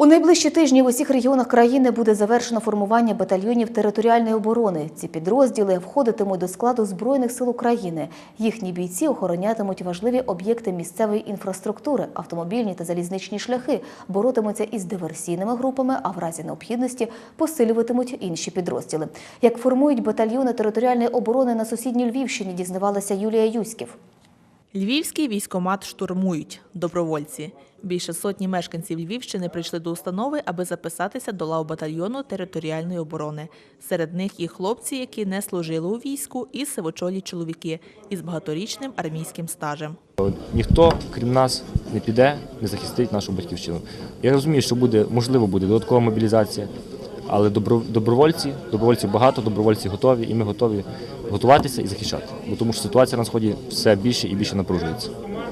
У найближчі тижні в усіх регіонах країни буде завершено формування батальйонів територіальної оборони. Ці підрозділи входитимуть до складу Збройних сил України. Їхні бійці охоронятимуть важливі об'єкти місцевої інфраструктури, автомобільні та залізничні шляхи, боротимуться із диверсійними групами, а в разі необхідності посилюватимуть інші підрозділи. Як формують батальйони територіальної оборони на сусідній Львівщині, дізнавалася Юлія Юськів. Львівський військомат штурмують добровольці. Більше сотні мешканців Львівщини прийшли до установи, аби записатися до лав батальйону територіальної оборони. Серед них і хлопці, які не служили у війську, і сивочолі чоловіки із багаторічним армійським стажем. Ніхто, крім нас, не піде, не захистить нашу батьківщину. Я розумію, що буде, можливо, буде додаткова мобілізація, але добро- добровольці, добровольців багато, добровольці готові, і ми готові готуватися і захищати. Бо тому що ситуація на сході все більше і більше напружується.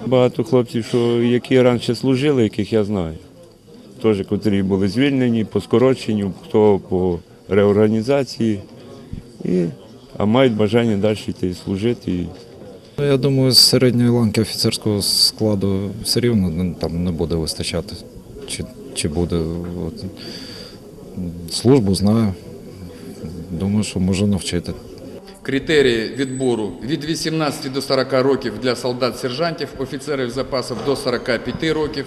Багато хлопців, що які раніше служили, яких я знаю. Теж, котрі були звільнені по скороченню, хто по реорганізації, і, а мають бажання далі йти служити. І Я думаю, з середньої ланки офіцерського складу все рівно ну, там не буде вистачати. Чи, чи буде. От. Службу знаю. Думаю, що можу навчити. Критерії відбору від 18 до 40 років для солдат-сержантів, офіцерів запасу до 45 років,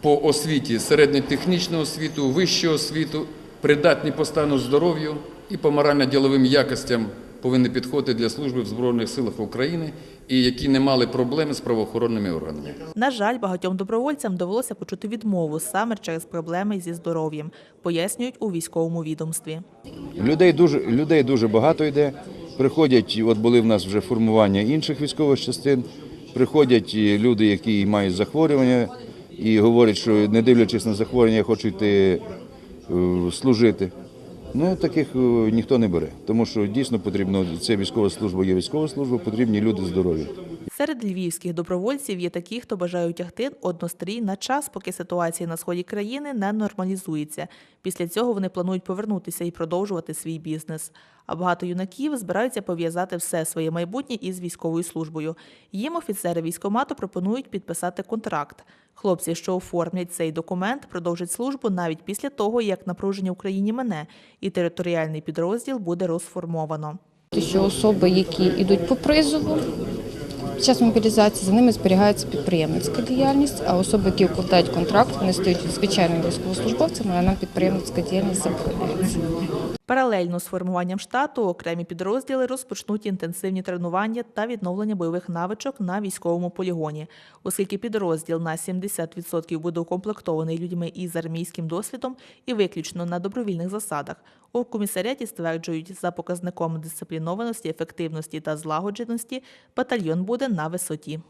по освіті середньотехнічну освіту, вищу освіту, придатні по стану здоров'ю і по морально-діловим якостям повинні підходити для служби в Збройних силах України і які не мали проблеми з правоохоронними органами. На жаль, багатьом добровольцям довелося почути відмову саме через проблеми зі здоров'ям, пояснюють у військовому відомстві. Людей дуже, людей дуже багато йде. Приходять, от були в нас вже формування інших військових частин. Приходять люди, які мають захворювання, і говорять, що не дивлячись на захворювання, хочуть йти е, служити. Ну, таких е, ніхто не бере, тому що дійсно потрібно, це військова служба є військова служба, потрібні люди здорові. Серед львівських добровольців є такі, хто бажає тягти однострій на час, поки ситуація на сході країни не нормалізується. Після цього вони планують повернутися і продовжувати свій бізнес. А багато юнаків збираються пов'язати все своє майбутнє із військовою службою. Їм офіцери військомату пропонують підписати контракт. Хлопці, що оформлять цей документ, продовжать службу навіть після того, як напруження в країні мине, і територіальний підрозділ буде розформовано. що особи, які йдуть по призову, під час мобілізації за ними зберігається підприємницька діяльність, а особи, які укладають контракт, вони стають звичайними військовослужбовцями, а нам підприємницька діяльність забороняється. Паралельно з формуванням штату окремі підрозділи розпочнуть інтенсивні тренування та відновлення бойових навичок на військовому полігоні, оскільки підрозділ на 70% буде укомплектований людьми із армійським досвідом і виключно на добровільних засадах. У комісаріаті стверджують, за показником дисциплінованості, ефективності та злагодженості батальйон буде на висоті.